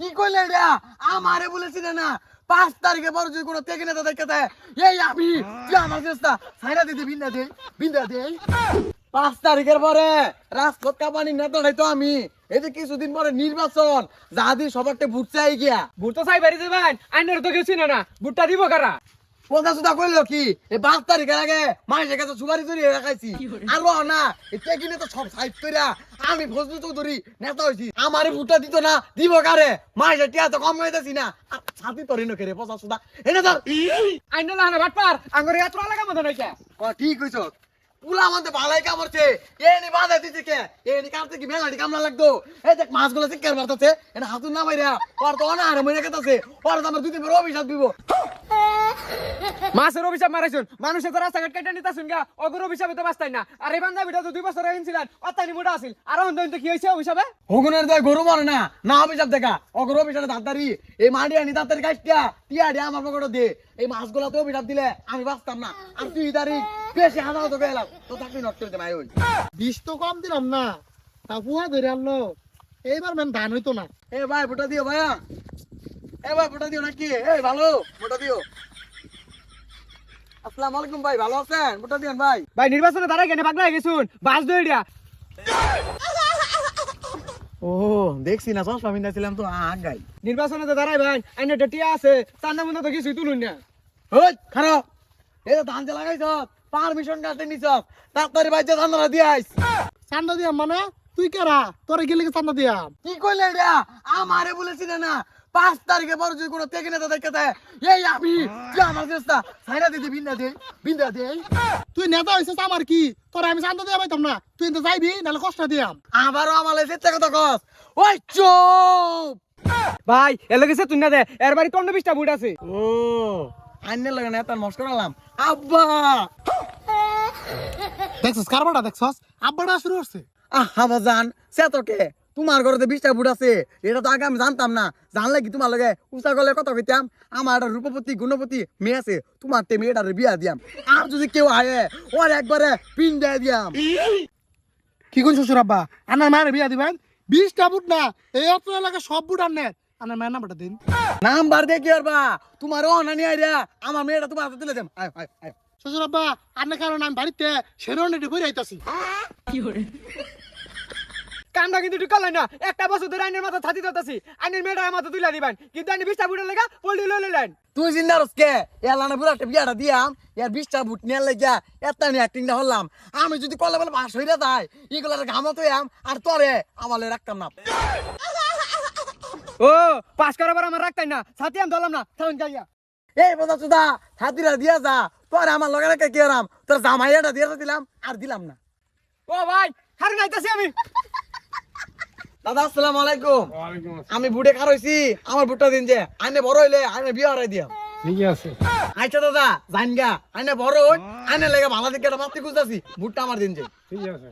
কি কইলে এডা আমারে বলেছিল না, পাঁচ তারিখে বড় যদি কোনো থেকে নেতা দেখতে এই আমি তুই আমার চেষ্টা সাইরা দিতে, বিন্দা দে বিন্দা দে। পাঁচ তারিখের পরে রাজপথ কাপানি নেতা তো আমি। এই যে কিছুদিন পরে নির্বাচন যাদি সবারটা ভুট চাই গিয়া। ভুট তো চাই বাড়ি যাবেন আইনের তো কেউ চিনে না। ভুটটা দিব কারা? কথা সুদা কইলো কি? এই পাঁচ তারিখের আগে মায়ের কাছে সুপারি চুরি রাখাইছি আর না এটা কিনে তো সব সাইড কইরা আমি ফজলু চৌধুরী নেতা হইছি। আমার ভুট্টা দিত না দিব কারে? মায়ের টিয়া তো কম হইতেছি না। ছাতি তরি নকে রে পচা সুদা এনে ধর। আইনের লাহানা বাটপার আঙ্গুরে এত লাগা মতো নইছে ঠিক কইছ। পুলা আমাদের ভালাই কামড়ছে। এ নি বাধা দিতে কে? এ নি কামতে কি? মেলাটি কামলা লাগতো। এই দেখ মাছগুলো শিকার মারতাছে। এনে হাতুন না মাইরা ওর তো অনাহারে মরে গেতাছে। ওর তো আমার দুই দিন পর অভিশাপ দিব। মাছের অভিশাপ মারাইছুন। মানুষের তো রাস্তাঘাট কেটে নিতে শুন গা। অগুর অভিশাপে তো বাঁচতাই না। আর এই বান্ধবীটা তো দুই বছর এনেছিলেন অত্যানি মোটা আছিল। আর অন্ধ কি হয়েছে অভিশাপে? হগুনের দয় গরু মরে না। না অভিশাপ দেখা। অগর অভিশাপে দাঁতারি এই মাটি আনি দাঁতারি কাটটা টিয়া দিয়ে আমার পকেটে দে। এই মাছগুলো তো অভিশাপ দিলে আমি বাঁচতাম না। আর তুই তারিখ বেশি হাজার তো গেলাম তো চাকরি নষ্ট করতে ভাই ওই। বিষ তো কম দিলাম না। তা পুয়া ধরে আনলো। এইবার মেন ধান হইতো না। এ ভাই ফোটা দিও ভাইয়া। এ ভাই ফোটা দিও নাকি? এই ভালো ফোটা দিও। আসসালামু আলাইকুম ভাই ভালো আছেন? ফোটা দিন ভাই। ভাই নির্বাচনে কেন পাগলা হয়ে গেছুন। বাস ধরে দিয়া। ও দেখছি না চশমা পিন্ধাছিলাম তো আগাই। নির্বাচনে তো দাঁড়াই ভাই টিয়া আছে চান্দা মুন্দা তো কিছুই তুলুন না। ওই খারাপ। এই তো ধান লাগাইছ পারমিশন কাটতে নিছ তাড়াতাড়ি ধান দিয়ে আইস। চান্দা দিয়াম মানে? তুই কেরা? তোরে গেলে চান্দা দিয়াম? কি কইলে এটা? আমারে বলেছি না না পাঁচ তারিখে পর যদি কোনো থেকে নেতা দেখতে দেয়, এই আমি তুই আমার চেষ্টা সাইরা দিতে বিন্দা দে বিন্দা দে তুই নেতা হয়েছিস আমার কি? তোরে আমি চান্দা দিয়া পাইতাম না তুই তো যাইবি নাহলে কষ্ট দিয়াম। আবারও আমালে চেষ্টা কথা কস ওই চুপ! ভাই এলে গেছে তুই না দে এর বাড়ি তন্ড বিশটা বুট আছে। ও আইনের লাগে না তার মস্কর আলাম আব্বা! দেখছস কারবারটা দেখছস? আব্বাটা শুরু করছে আহা বাজান সে তোকে। তোমার ঘরে বিশটা বুট আছে, এটা তো আগে আমি জানতাম না। জানলে কি তোমার লগে উঁচা গলে কথা কইতাম? আমার একটা রূপপতি, গুণপতি মেয়ে আছে, তোমার তে মেয়েটার বিয়া দিয়াম। আর যদি কেউ আয়ে, ওর একবারে পিন দিয়ে দিয়াম। কি কোন শ্বশুর আব্বা? আনার মায়ের বিয়া দিবেন? বিশটা বুট না, এই অত এলাকা সব বুট আনের আনার মায়ের নাম্বারটা দিন। নাম্বার দিয়ে কি করবা তোমার অনানি আইডিয়া আমার মেয়েটা তোমার হাতে তুলে দেম। আয় আয় আয়। শ্বশুর আব্বা আনার কারণে আমি বাড়িতে সেরো নেটে কি আইতাছি কামটা কিন্তু করলেন না। একটা বছর ধরে আইনের মাথা ছাতি ধরতেছি। আইনের মেয়েটা মাথা তুলে দিবেন। কিন্তু আইনি বিশটা বুটের লেগা পল্লি লই লইলেন। তুই চিন্তা রসকে এলানা বুড়া একটা বিয়াটা দিয়াম ইয়ার বিশটা বুট নিয়ে লেগিয়া এত নিয়ে অ্যাক্টিংটা হলাম আমি যদি কলে বলে বাস হইরা যায় এগুলার ঘামত হইয়াম আর তরে আমালে রাখতাম না। ও পাস করার পর আমার রাখতাই না। ছাতি আমি ধরলাম না। তখন যাইয়া এই বোঝা চুদা হাতিরা দিয়া যা। তোরে আমার লগে রেখে কি আরাম তোর জামাইয়াটা দিয়ে দিলাম আর দিলাম না। ও ভাই হার নাইতাছি আমি। দাদা আসসালাম আলাইকুম। আমি বুটে খার হইছি? আমার বুটটা দিন যে। আইনে বড় হইলে আইনে বিয়ে হারাই দিয়া ঠিক আছে। আচ্ছা দাদা জানগা। আইনে বড় হই আইনে লেগে ভালো দিকে মাতৃ খুঁজতেছি বুটটা আমার দিন যে। ঠিক আছে।